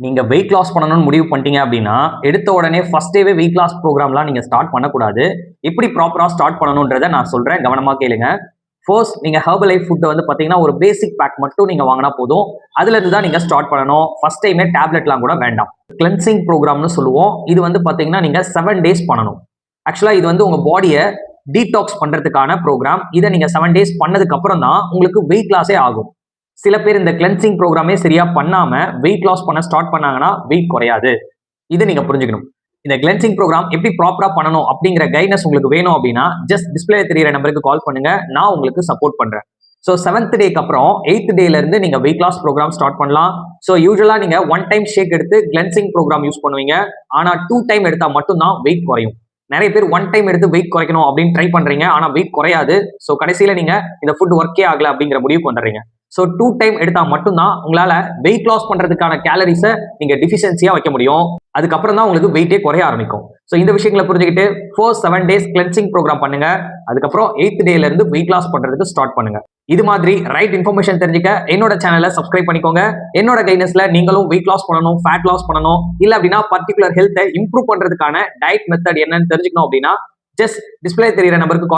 நீங்கள் weight loss பண்ணணும்னு முடிவு பண்ணிட்டீங்க அப்படின்னா எடுத்த உடனே ஃபர்ஸ்ட் டேவே வெயிட் லாஸ் ப்ரோக்ராம்லாம் நீங்கள் ஸ்டார்ட் பண்ணக்கூடாது. எப்படி ப்ராப்பராக ஸ்டார்ட் பண்ணணுன்றதை நான் சொல்கிறேன் கவனமாக கேளுங்க. ஃபர்ஸ்ட் நீங்கள் ஹர்பல் லைஃப் ஃபுட்டை வந்து பார்த்தீங்கன்னா ஒரு பேசிக் பேக் மட்டும் நீங்கள் வாங்கினா போதும். அதுலேருந்து தான் நீங்கள் ஸ்டார்ட் பண்ணணும். ஃபர்ஸ்ட் டைமே டேப்லெட்லாம் கூட வேண்டாம். கிளென்சிங் ப்ரோக்ராம்னு சொல்லுவோம். இது வந்து பார்த்தீங்கன்னா நீங்கள் செவன் டேஸ் பண்ணணும். ஆக்சுவலாக இது வந்து உங்கள் பாடியை டீடாக்ஸ் பண்ணுறதுக்கான ப்ரோக்ராம் இதை நீங்கள் செவன் டேஸ் பண்ணதுக்கப்புறம் தான் உங்களுக்கு வெயிட் லாஸே ஆகும். சில பேர் இந்த கிளென்சிங் ப்ரோக்ராமே சரியா பண்ணாம வெயிட் லாஸ் பண்ண ஸ்டார்ட் பண்ணாங்கன்னா வெயிட் குறையாது. இது நீங்க புரிஞ்சுக்கணும். இந்த கிளென்சிங் ப்ரோக்ராம் எப்படி ப்ராப்பரா பண்ணணும் அப்படிங்கிற கைட்னஸ் உங்களுக்கு வேணும் அப்படின்னா ஜஸ்ட் டிஸ்பிளே தெரியிற நம்பருக்கு கால் பண்ணுங்க. நான் உங்களுக்கு சப்போர்ட் பண்றேன். ஸோ செவன்த் டேக்கு அப்புறம் எயித் டேல இருந்து நீங்க வெயிட் லாஸ் ப்ரோக்ராம் ஸ்டார்ட் பண்ணலாம். ஸோ யூஸ்வலா நீங்க ஒன் டைம் ஷேக் எடுத்து கிளென்சிங் ப்ரோக்ராம் யூஸ் பண்ணுவீங்க. ஆனா டூ டைம் எடுத்தா மட்டும்தான் வெயிட் குறையும். நிறைய பேர் ஒன் டைம் எடுத்து வெயிட் குறைக்கணும் அப்படின்னு ட்ரை பண்றீங்க. ஆனா வெயிட் குறையாது. ஸோ கடைசியில நீங்க இந்த ஃபுட் ஒர்க்கே ஆகல அப்படிங்கிற முடிவுக்கு வந்துடுறீங்க. ஸோ டூ டைம் எடுத்தால் மட்டும்தான் உங்களால் வெயிட் லாஸ் பண்ணுறதுக்கான கேலரிஸை நீங்கள் டிஃபிஷியன்சியாக வைக்க முடியும். அதுக்கப்புறம் தான் உங்களுக்கு வெயிட்டே குறைய ஆரம்பிக்கும். ஸோ இந்த விஷயங்களை புரிஞ்சுக்கிட்டு four seven days cleansing program பண்ணுங்க. அதுக்கப்புறம் எயித் டேலேருந்து வெயிட் லாஸ் பண்ணுறதுக்கு ஸ்டார்ட் பண்ணுங்க. இது மாதிரி ரைட் இன்ஃபர்மேஷன் தெரிஞ்சுக்க என்னோட சேனலை சப்ஸ்கிரைப் பண்ணிக்கோங்க. என்னோட கைனஸ்ல நீங்களும் வெயிட் லாஸ் பண்ணணும் ஃபேட் லாஸ் பண்ணணும். இல்லை அப்படின்னா பர்டிகுலர் ஹெல்த்தை இம்ப்ரூவ் பண்ணுறதுக்கான டயட் மெத்தட் என்னன்னு தெரிஞ்சுக்கணும் அப்படின்னா ஜஸ்ட் டிஸ்பிளே தெரியிற நம்பருக்கு